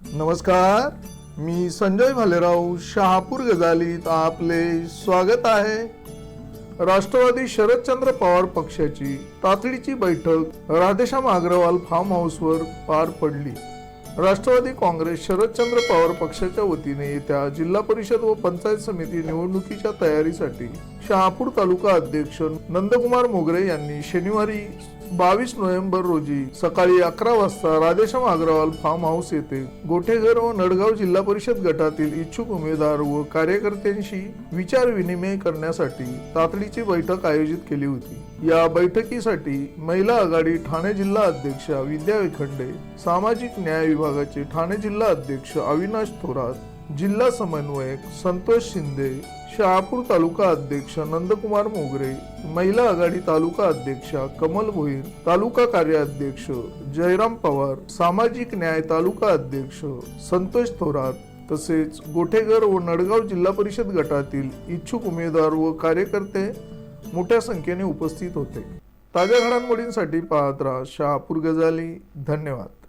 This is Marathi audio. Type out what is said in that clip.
नमस्कार मी संजय भालेराव शहापूर गजालीत आपले स्वागत आहे. राष्ट्रवादी शरदचंद्र पवार पक्षाची तातडीची बैठक राधेश्याम अग्रवाल फार्म हाऊसवर पार पडली. राष्ट्रवादी काँग्रेस शरदचंद्र पवार पक्षाच्या वतीने येत्या जिल्हा परिषद व पंचायत समिती निवडणुकीच्या तयारीसाठी शहापूर तालुका अध्यक्ष नंदकुमार मोगरे यांनी शनिवारी बावीस नोव्हेंबर रोजी सकाळी अकरा वाजता राधेश्याम अग्रवाल फार्म हाऊस येथे गोठेघर व नडगाव जिल्हा परिषद गटातील इच्छुक उमेदवार व कार्यकर्त्यांशी विचार विनिमय करण्यासाठी तातडीची बैठक आयोजित केली होती. या बैठकीसाठी महिला आघाडी ठाणे जिल्हा अध्यक्षा विद्या विखंडे सामाजिक न्याय विभागाचे ठाणे जिल्हा अध्यक्ष अविनाश थोरात जिल्हा समन्वयक संतोष शिंदे शहापूर तालुका अध्यक्ष नंदकुमार मोगरे महिला आघाडी तालुका अध्यक्षा कमल भोईर तालुका कार्याध्यक्ष जयराम पवार सामाजिक न्याय तालुका अध्यक्ष संतोष थोरात तसेच गोठेघर व नडगाव जिल्हा परिषद गटातील इच्छुक उमेदवार व कार्यकर्ते मोठ्या संख्येने उपस्थित होते. ताज्या घडामोडींसाठी पाहत राहा शहापूर गजाली. धन्यवाद.